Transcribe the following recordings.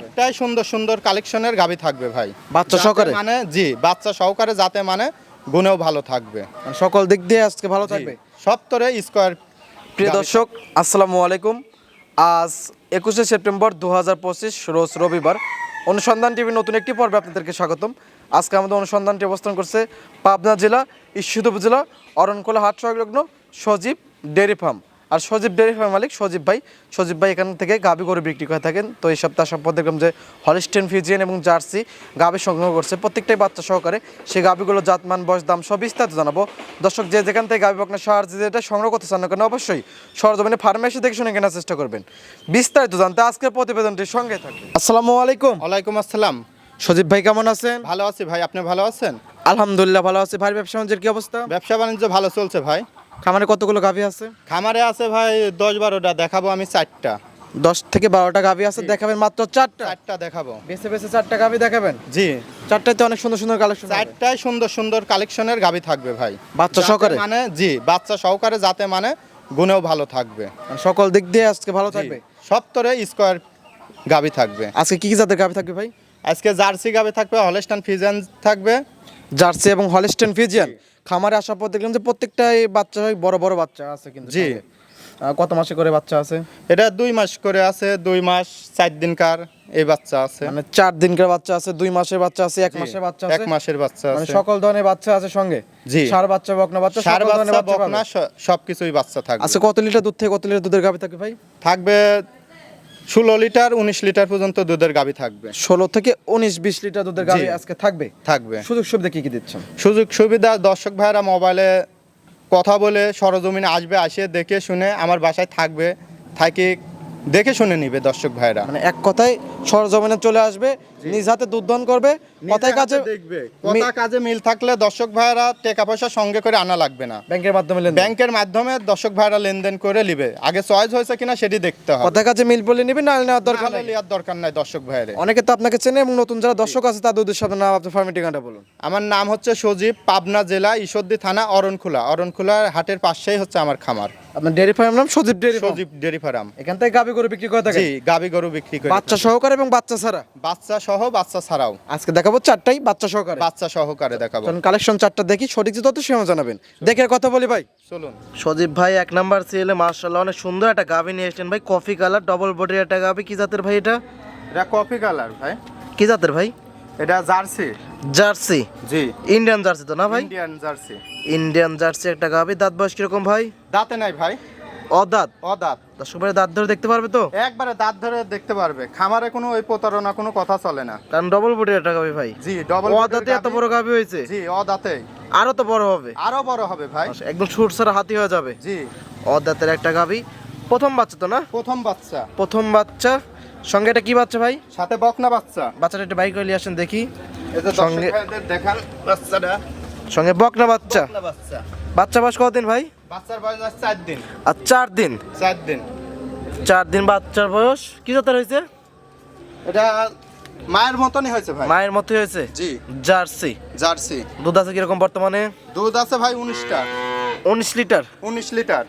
একটাই সুন্দর সুন্দর কালেকশনের গাবি থাকবে ভাই। বাচ্চা সহকারে? মানে জি বাচ্চা সহকারে যাতে মানে গুণেও ভালো থাকবে। মানে সকল দিক দিয়ে আজকে ভালো থাকবে? সপ্তরে স্কোয়ার প্রিয় দর্শক আসসালামু আলাইকুম। আজ একুশে সেপ্টেম্বর দু হাজার পঁচিশ রোজ রবিবার। অনুসন্ধান টিভির নতুন একটি পর্বে আপনাদেরকে স্বাগতম। আজকে আমাদের অনুসন্ধানটি অবস্থান করছে পাবনা জেলা ঈশ্বরদী উপজেলা অরণকোলা হাট সংলগ্ন সজীব ডেয়ারি ফার্ম। আর সজীব ডেয়ারি ফার্ম মালিক সজীব ভাই। সজীব ভাই এখান থেকে গাভি গরু বিক্রি করে থাকেন। তো এই সপ্তাহ সম্পদ দেখলাম যে হলিস্টেন ফিজিয়ান এবং জার্সি গাভি সংগ্রহ করছে। প্রত্যেকটাই বাচ্চা সহকারে সেই গাভিগুলো জাতমান বয়স দাম সব বিস্তারিত জানাব। দর্শক যে যেখান থেকে গাভি আপনার সার যেটা সংগ্রহ করতে চান না কেন অবশ্যই সরজমিনে ফার্মেসি দেখে শুনে কেনার চেষ্টা করবেন। বিস্তারিত জানতে আজকের প্রতিবেদনটির সঙ্গে থাকবে আসসালামু আলাইকুম। ওয়ালাইকুম আসসালাম। সজীব ভাই কেমন আছেন? ভালো আছি ভাই আপনি ভালো আছেন? আলহামদুলিল্লাহ ভালো আছি। ভাই ব্যবসা বাণিজ্যের কি অবস্থা? ব্যবসা বাণিজ্য ভালো চলছে ভাই। খামারে কতগুলো গাভি আছে? খামারে আছে ভাই দশ বারোটা দেখাবো আমি চারটা। দশ থেকে বারোটা গাভি আছে দেখাবেন মাত্র চারটা? চারটা দেখাবো। বেছে বেছে চারটা গাভি দেখাবেন? জি। চারটাতে অনেক সুন্দর সুন্দর কালেকশন চারটাই সুন্দর সুন্দর কালেকশনের গাবি থাকবে ভাই। বাচ্চা সহকারে? মানে জি বাচ্চা সহকারে যাতে মানে গুণেও ভালো থাকবে। সকল দিক দিয়ে আজকে ভালো থাকবে? সপ্তরে স্কোয়ার গাভী থাকবে। আজকে কি কি জাতের গাভী থাকবে ভাই? আজকে জার্সি গাবি থাকবে হলেস্টান ফিজান থাকবে। জার্সি এবং হলিস্টেন ফিজিয়ান? খামারে আসার পর দেখলাম যে প্রত্যেকটাই বাচ্চা হয় বড় বড় বাচ্চা আছে কিন্তু জি। কত মাসে করে বাচ্চা আছে? এটা দুই মাস করে আছে দুই মাস চার দিনকার এই বাচ্চা আছে। মানে চার দিনকার বাচ্চা আছে দুই মাসের বাচ্চা আছে এক মাসের বাচ্চা আছে। এক মাসের বাচ্চা মানে আছে। সকল ধরনের বাচ্চা আছে সঙ্গে? জি। সার বাচ্চা বকনা বাচ্চা সার বাচ্চা বকনা সবকিছুই বাচ্চা থাকবে। আচ্ছা কত লিটার দুধ থেকে কত লিটার দুধের গাভি থাকবে ভাই? থাকবে ষোলো লিটার উনিশ লিটার পর্যন্ত দুধের গাবি থাকবে। ষোলো থেকে উনিশ বিশ লিটার দুধের গাবি আজকে থাকবে? থাকবে। সুযোগ সুবিধা কি কি দিচ্ছেন? সুযোগ সুবিধা দর্শক ভাইরা মোবাইলে কথা বলে সরজমিনে আসবে আসে দেখে শুনে আমার বাসায় থাকবে। থাকি দেখে শুনে নিবে দর্শক ভাইরা। মানে এক কথায় সরজমিনে চলে আসবে নিজ হাতে দুধদান করবে কথায় কাজে দেখবে কথা কাজে মিল থাকলে দর্শক ভাইরা টাকা পয়সা সঙ্গে করে আনা লাগবে না। ব্যাংকের মাধ্যমে ব্যাংকের মাধ্যমে দর্শক ভাইরা লেনদেন করে নিবে। আগে চয়েস হয়েছে কিনা সেটি দেখতে হবে। কথায় কাজে মিল বলে নিবে না নেওয়ার দরকার নেই। লিয়ার দরকার নাই দর্শক ভাইরে অনেকে তো আপনাকে চেনে এবং নতুন যারা দর্শক আছে তাদের উদ্দেশ্যে আপনার নাম আপনার ফার্মের ঠিকানাটা বলুন। আমার নাম হচ্ছে সজীব পাবনা জেলা ঈশ্বরদী থানা অরণখোলা। অরণখোলার হাটের পাশেই হচ্ছে আমার খামার। আপনার ডেয়ারি ফার্মের নাম Sajib dairy farm. Sajib dairy farm. এখান থেকে গাবি গরু বিক্রি করে থাকে জি গাবি গরু বিক্রি করে বাচ্চা সহকারে এবং বাচ্চা ছাড়া? বাচ্চা সহ বাচ্চা ছাড়াও। আজকে দেখাবো চারটাই বাচ্চা সহকারে। বাচ্চা সহকারে দেখাবো। কালেকশন চারটা দেখি সঠিক যে তত সেও জানাবেন। দেখে কথা বলি ভাই। চলুন। সজীব ভাই এক নাম্বার সিএলে মার্শাল্লাহ অনেক সুন্দর একটা গাভি নিয়ে এসেছেন ভাই। কফি কালার ডবল বডির একটা গাভি কি জাতের ভাই এটা? এটা কফি কালার ভাই। কি জাতের ভাই? এটা জার্সি। জার্সি? জি। ইন্ডিয়ান জার্সি তো না ভাই? Indian Jersey. ইন্ডিয়ান জার্সি একটা গাভি দাঁত বয়স কীরকম ভাই? দাঁতে নাই ভাই। অদাঁত? ও দাঁত দর্শক ভাই দাঁত ধরে দেখতে পারবে তো? একবারে দাঁত ধরে দেখতে পারবে। খামারে কোনো ওই প্রতারণা কোনো কথা চলে না। কারণ ডবল বডির একটা গাভি ভাই। জি ডবল অদাঁতে এত বড় গাভি হয়েছে। জি ও দাঁতে আরও তো বড় হবে। আরও বড় হবে ভাই। একদম সুর সারা হাতি হয়ে যাবে। জি। অদাঁতের একটা গাভি প্রথম বাচ্চা তো না? প্রথম বাচ্চা। প্রথম বাচ্চা। সঙ্গে এটা কি বাচ্চা ভাই? সাথে বকনা বাচ্চা। বাচ্চাটা একটু বাইক করে আসেন দেখি। সঙ্গে- দেখান বাচ্চাটা। সঙ্গে বকনা বাচ্চা। বাচ্চা। বয়স কতদিন ভাই? বাচ্চার বয়স চার দিন। আর চার দিন? চার দিন। চার দিন বাচ্চার বয়স। কি জাতের হয়েছে? এটা মায়ের মতনই হয়েছে ভাই। মায়ের মতো হয়েছে? জি। জার্সি। জার্সি। দুধ আছে কীরকম বর্তমানে? দুধ আছে ভাই উনিশটা। উনিশ লিটার? উনিশ লিটার।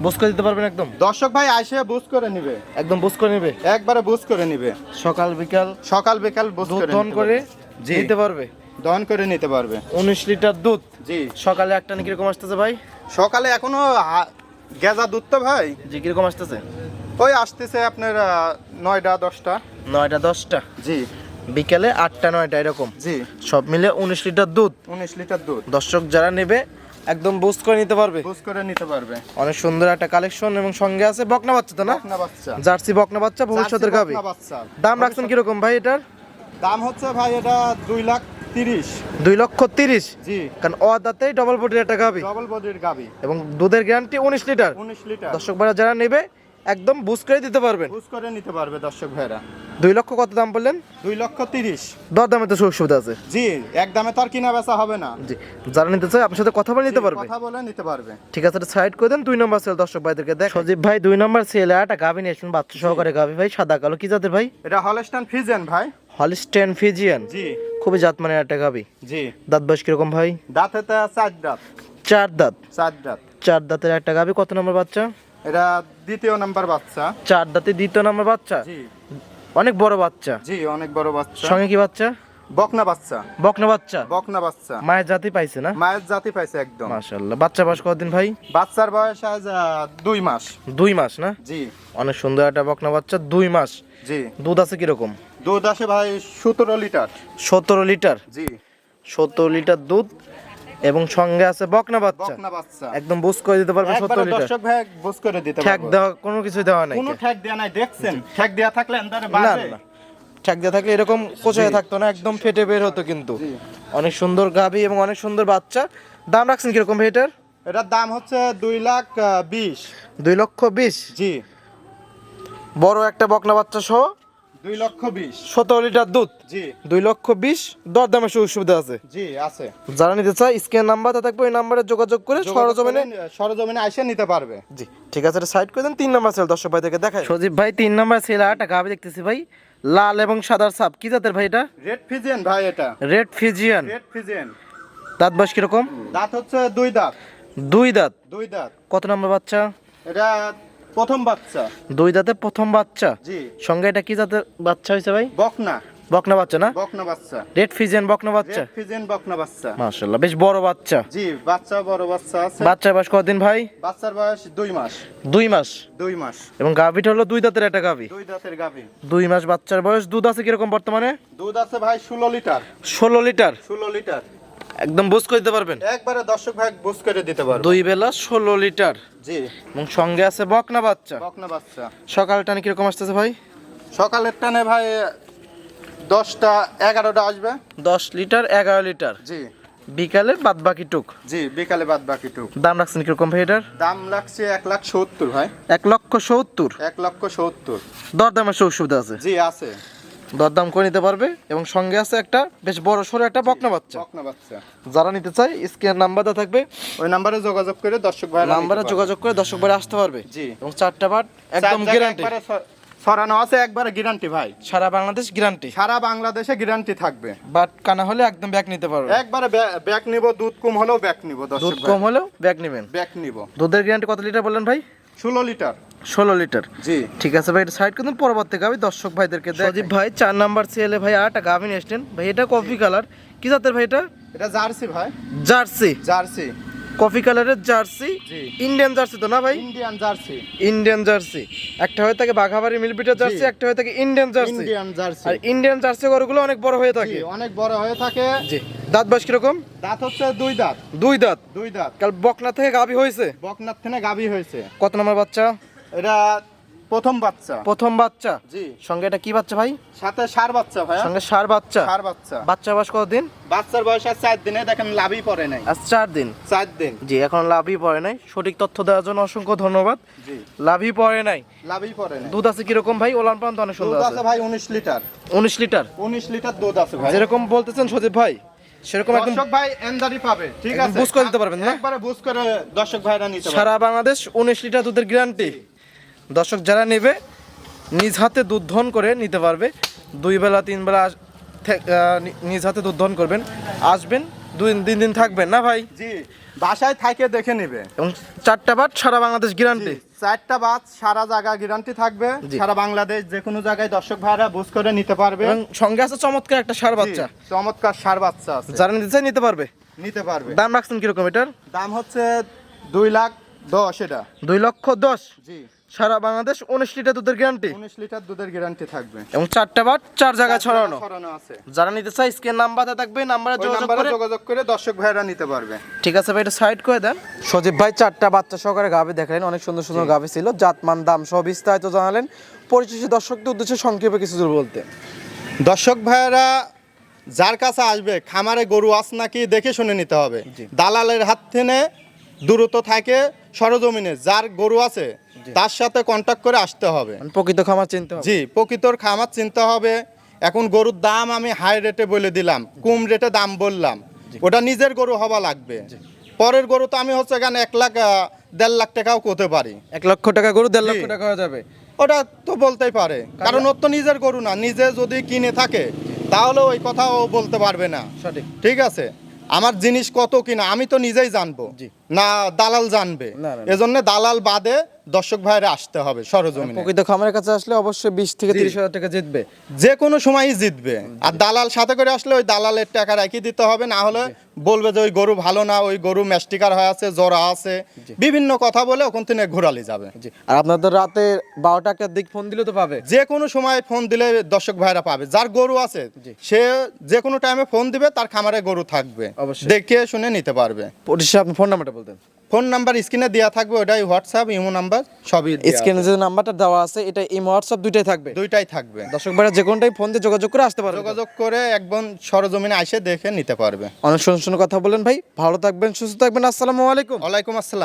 বুঝ করে দিতে পারবেন একদম? দর্শক ভাই আসে বুঝ করে নিবে। একদম বুঝ করে নেবে? একবারে বুঝ করে নিবে। সকাল বিকাল সকাল বিকাল বুঝ করে করে নিতে পারবে? দহন করে নিতে পারবে। উনিশ লিটার দুধ? জি। সকালে একটা কীরকম আসতেছে ভাই? সকালে এখনও গেজা দুধ তো ভাই। জি কীরকম আসতেছে? ওই আসতেছে আপনার নয়টা দশটা। নয়টা দশটা? জি। বিকেলে আটটা নয়টা এরকম? জি। সব মিলে উনিশ লিটার দুধ? উনিশ লিটার দুধ। দর্শক যারা নেবে একদম বুস্ট করে নিতে পারবে। বুঝ করে নিতে পারবে। অনেক সুন্দর একটা কালেকশন এবং সঙ্গে আছে বকনা বাচ্চা তো না? বকনা বাচ্চা। জার্সি বকনা বাচ্চা ভবিষ্যতের গাবি দাম রাখছেন কীরকম ভাই এটার? দাম হচ্ছে ভাই এটা দুই লাখ তিরিশ। দুই লক্ষ তিরিশ? জি। কারণ অদাতেই ডবল বডির একটা গাবি। ডবল বডির গাবি। এবং দুধের গ্যারান্টি উনিশ লিটার উনিশ লিটার দর্শক ভাইরা যারা নেবে একদম বুস্ট করে দিতে পারবেন। বুঝ করে নিতে পারবে দর্শক ভাইরা। দুই লক্ষ কত দাম বললেন? দুই লক্ষ তিরিশ। দর দামে তো সুযোগ সুবিধা আছে। জি এক দামে তো আর কিনা বেচা হবে না। জি যারা নিতে চায় আপনার সাথে কথা বলে নিতে পারবে। কথা বলে নিতে পারবে। ঠিক আছে সাইড করে দেন দুই নম্বর সেল দর্শক ভাইদেরকে দেখ সজীব ভাই দুই নম্বর সেলে একটা গাভি নিয়েছেন বাচ্চা সহকারে গাভি ভাই সাদা কালো কি জাতের ভাই? এটা হলস্টান ফিজেন ভাই। Holstein Friesian. জি। খুবই জাত মানের একটা গাভি জি। দাঁত বয়স কীরকম ভাই? দাঁতে তো চার দাঁত। চার দাঁত? চার দাঁত। চার দাঁতের একটা গাভি কত নম্বর বাচ্চা? এটা দ্বিতীয় নাম্বার বাচ্চা। চার দাঁতে দ্বিতীয় নম্বর বাচ্চা? জি। অনেক বড় বাচ্চা। জি অনেক বড় বাচ্চা। সঙ্গে কি বাচ্চা? বকনা বাচ্চা। বকনা বাচ্চা? বকনা বাচ্চা। মায়ের জাতি পাইছে না? মায়ের জাতি পাইছে একদম। মাশাল্লাহ বাচ্চা বয়স কতদিন ভাই? বাচ্চার বয়স আজ দুই মাস। দুই মাস না? জি। অনেক সুন্দর একটা বকনা বাচ্চা। দুই মাস। জি। দুধ আছে কীরকম? দুধ আসে ভাই সতেরো লিটার। সতেরো লিটার? জি। সতেরো লিটার দুধ এবং সঙ্গে আছে বকনা বাচ্চা। একদম বুঝ করে দিতে পারবে একবারে সতেরো লিটার। দর্শক ভাই বুঝ করে দিতে ঠ্যাক দেওয়া কোনো কিছু দেওয়া নাই কোনো ঠ্যাক দেয়া নাই দেখছেন? ঠ্যাক দেয়া থাকলে এন্দারে না বাজে না। ঠ্যাক দেওয়া থাকলে এরকম কোচায় থাকতো না একদম ফেটে বের হতো কিন্তু। অনেক সুন্দর গাভী এবং অনেক সুন্দর বাচ্চা। দাম রাখছেন কীরকম ভাই এটার? এটার দাম হচ্ছে দুই লাখ বিশ। দুই লক্ষ বিশ? জি। বড় একটা বকনা বাচ্চা সহ দুই লক্ষ বিশ। সতেরো লিটার দুধ? জি। দুই লক্ষ বিশ? দর দামের সুযোগ সুবিধা আছে? জি আছে। যারা নিতে চায় স্ক্যান নাম্বারটা থাকবে ওই নাম্বারে যোগাযোগ করে সরজমিনে সরজমিনে আইসে নিতে পারবে। জি ঠিক আছে সাইড করে দেন তিন নাম্বার সেল দর্শক ভাই থেকে দেখায় সজীব ভাই তিন নাম্বার সেল আটা গাবি দেখতেছি ভাই লাল এবং সাদার সাপ। কি জাতের ভাই এটা? রেড ফিজিয়ান ভাই এটা। রেড ফিজিয়ান রেড ফিজিয়ান দাঁত বয়স কীরকম? দাঁত হচ্ছে দুই দাঁত। দুই দাঁত। দুই দাঁত। কত নম্বর বাচ্চা? এটা প্রথম বাচ্চা। দুই দাঁতে প্রথম বাচ্চা? জি। সঙ্গে এটা কি জাতের বাচ্চা হয়েছে ভাই? বকনা। বকনা বাচ্চা না? বকনা বাচ্চা। রেড ফিজিয়ান বকনা বাচ্চা? রেড ফিজিয়ান বকনা বাচ্চা। মাশাআল্লাহ বেশ বড় বাচ্চা। জি বাচ্চা বড় বাচ্চা আছে। বাচ্চার বয়স কতদিন ভাই? বাচ্চার বয়স দুই মাস। দুই মাস? দুই মাস। এবং গাভিটা হলো দুই দাঁতের একটা গাভি? দুই দাঁতের গাভী। দুই মাস বাচ্চার বয়স দুধ আছে কীরকম বর্তমানে? দুধ আছে ভাই ষোলো লিটার। ষোলো লিটার? ষোলো লিটার। একদম বুঝ করে দিতে পারবেন? একবারে দর্শক ভাই বুঝ করে দিতে পারব। দুই বেলা ষোলো লিটার। জি। এবং সঙ্গে আছে বকনা বাচ্চা। বকনা বাচ্চা। সকাল টানে কীরকম আসতেছে ভাই? সকালের টানে ভাই দশটা এগারোটা আসবে। দশ লিটার এগারো লিটার। জি। বিকালে বাদ বাকি টুক। জি বিকালে বাদ বাকি টুক। দাম রাখছেন কীরকম ভাই এটার? দাম লাগছে এক লাখ সত্তর ভাই। এক লক্ষ সত্তর। এক লক্ষ সত্তর। দরদামের সুযোগ সুবিধা আছে। জি আছে। দরদাম করে নিতে পারবে এবং সঙ্গে আছে একটা বেশ বড় সড়ো একটা বকনা বাচ্চা। বকনা বাচ্চা। যারা নিতে চায় স্ক্রিনের নাম্বারটা থাকবে। ওই নাম্বারে যোগাযোগ করে দর্শক ভাই নাম্বারে যোগাযোগ করে দর্শক বারে আসতে পারবে। জি। এবং চারটা বাট একদম গ্যারান্টি সরানো আছে একবারে গ্যারান্টি ভাই। সারা বাংলাদেশ গ্যারান্টি সারা বাংলাদেশে গ্যারান্টি থাকবে। বাট কানা হলে একদম ব্যাক নিতে পারবে। একবারে ব্যাক নিব দুধ কম হলেও ব্যাক নিব দুধ কম হলেও ব্যাক নেবেন। ব্যাক নিব। দুধের গ্যারান্টি কত লিটার বললেন ভাই? ষোলো লিটার ষোলো লিটার। জি। ঠিক আছে ভাই এটা সাইড করুন পরবর্তী গাবি দর্শক ভাইদেরকে সজীব ভাই চার নাম্বার সিএলে ভাই আট গাভি ভাই এটা কফি কালার কি জাতের ভাই এটা? এটা জার্সি ভাই। জার্সি। জার্সি। কফি কালারের জার্সি। ইন্ডিয়ান জার্সি তো না ভাই? Indian Jersey. Indian Jersey. একটা হয়ে থাকে বাঘাবাড়ি মিলপিটার জার্সি একটা হয়ে থাকে ইন্ডিয়ান জার্সি। Indian Jersey. আর ইন্ডিয়ান জার্সি গরুগুলো অনেক বড় হয়ে থাকে। অনেক বড় হয়ে থাকে। জি। দাঁত বয়স কীরকম? দাঁত হচ্ছে দুই দাঁত। দুই দাঁত। দুই দাঁত। কাল বকনা থেকে গাভি হয়েছে? বকনাথ থেকে গাভী হয়েছে। কত নম্বর বাচ্চা? এটা প্রথম বাচ্চা। প্রথম বাচ্চা? জি। সঙ্গে এটা কি বাচ্চা ভাই? সাথে সার বাচ্চা ভাই সঙ্গে সার বাচ্চা? সার বাচ্চা। বাচ্চা বয়স কতদিন? বাচ্চার বয়স আর চার দিনে দেখেন লাভই পড়ে নাই। আজ চার দিন? চার দিন। জি এখন লাভই পড়ে নাই। সঠিক তথ্য দেওয়ার জন্য অসংখ্য ধন্যবাদ। জি। লাভই পড়ে নাই। লাভই পড়ে নাই। দুধ আছে কীরকম ভাই? ওলান পান্ত অনেক সুন্দর দুধ আছে। ভাই উনিশ লিটার। উনিশ লিটার? উনিশ লিটার দুধ আছে ভাই। যেরকম বলতেছেন সজীব ভাই সেরকম একদম দর্শক ভাই এন্দারি পাবে ঠিক আছে? বুঝ করে দিতে পারবেন না? একবারে বুঝ করে দর্শক ভাইরা নিতে পারবে। সারা বাংলাদেশ উনিশ লিটার দুধের গ্যারান্টি দর্শক যারা নেবে নিজ হাতে দুধ ধন করে নিতে পারবে। দুই বেলা তিন বেলা নিজ হাতে দুধ ধন করবেন। আসবেন দুই দিন দিন থাকবেন না ভাই? জি বাসায় থাকে দেখে নেবে। এবং চারটা বাদ সারা বাংলাদেশ গ্যারান্টি চারটা বাদ সারা জায়গা গ্যারান্টি থাকবে। সারা বাংলাদেশ যে কোনো জায়গায় দর্শক ভাইরা বুঝ করে নিতে পারবে। এবং সঙ্গে আছে চমৎকার একটা সার বাচ্চা। চমৎকার সার বাচ্চা আছে। যারা নিতে চায় নিতে পারবে। নিতে পারবে। দাম রাখছেন কীরকম এটার? দাম হচ্ছে দুই লাখ দশ এটা। দুই লক্ষ দশ? জি। সারা বাংলাদেশ উনিশ লিটার দুধের গ্যারান্টি উনিশ লিটার দুধের গ্যারান্টি থাকবে। এবং চারটা বাট চার জায়গায় ছড়ানো। ছড়ানো আছে। যারা নিতে চায় স্ক্রিন নাম্বারে থাকবে নাম্বারে যোগাযোগ করে যোগাযোগ করে দর্শক ভাইরা নিতে পারবে। ঠিক আছে ভাই এটা সাইড করে দেন। সজীব ভাই চারটা বাচ্চা সহকারে গাভি দেখালেন অনেক সুন্দর সুন্দর গাভি ছিল। জাতমান দাম সব বিস্তারিত জানালেন। পরিচিত দর্শকদের উদ্দেশ্যে সংক্ষেপে কিছু বলতে। দর্শক ভাইয়েরা যার কাছে আসবে খামারে গরু আস নাকি দেখে শুনে নিতে হবে। দালালের হাত থেকে দূরত্ব থাকে সরজমিনে। যার গরু আছে তার সাথে কন্ট্যাক্ট করে আসতে হবে। মানে প্রকৃত খামার চিনতে হবে। জি প্রকৃতর খামার চিনতে হবে। এখন গরুর দাম আমি হাই রেটে বলে দিলাম কম রেটে দাম বললাম। ওটা নিজের গরু হওয়া লাগবে। পরের গরু তো আমি হচ্ছে এখানে এক লাখ দেড় লাখ টাকাও করতে পারি। এক লক্ষ টাকা গরু দেড়। লক্ষ টাকা হয়ে যাবে। ওটা তো বলতেই পারে। কারণ ওর তো নিজের গরু না নিজে যদি কিনে থাকে তাহলে ওই কথা ও বলতে পারবে না। সঠিক। ঠিক আছে? আমার জিনিস কত কিনা আমি তো নিজেই জানব। জি। না দালাল জানবে। এজন্য দালাল বাদে দর্শক ভাইরা আসতে হবে সরজমিনে। প্রকৃত খামারের কাছে আসলে অবশ্যই বিশ থেকে তিরিশ হাজার টাকা জিতবে। যে কোনো সময়ই জিতবে। আর দালাল সাথে করে আসলে ওই দালালের টাকা রেখে দিতে হবে না হলে বলবে যে ওই গরু ভালো না ওই গরু ম্যাস্টিকার হয়ে আছে জরা আছে। বিভিন্ন কথা বলে ওখান থেকে ঘোরালি যাবে। আর আপনাদের রাতে বারোটা একটার দিক ফোন দিলে তো পাবে। যে কোনো সময় ফোন দিলে দর্শক ভাইরা পাবে। যার গরু আছে সে যে কোনো টাইমে ফোন দিবে তার খামারে গরু থাকবে। অবশ্যই। দেখে শুনে নিতে পারবে। আপনি ফোন নাম্বারটা বলতেন ফোন নাম্বার স্ক্রিনে দেওয়া থাকবে ওটাই হোয়াটসঅ্যাপ ইমো নাম্বার সবই। স্ক্রিনে যে নাম্বারটা দেওয়া আছে এটা ইমো হোয়াটসঅ্যাপ দুইটাই থাকবে? দুইটাই থাকবে। দর্শক ভাইরা যে কোনটাই ফোন দিয়ে যোগাযোগ করে আসতে পারবে। যোগাযোগ করে একদম সরজমিনে এসে দেখে নিতে পারবে। অনেক সুন্দর সুন্দর কথা বলেন ভাই ভালো থাকবেন সুস্থ থাকবেন আসসালামু আলাইকুম। ওয়ালাইকুম আসসালাম।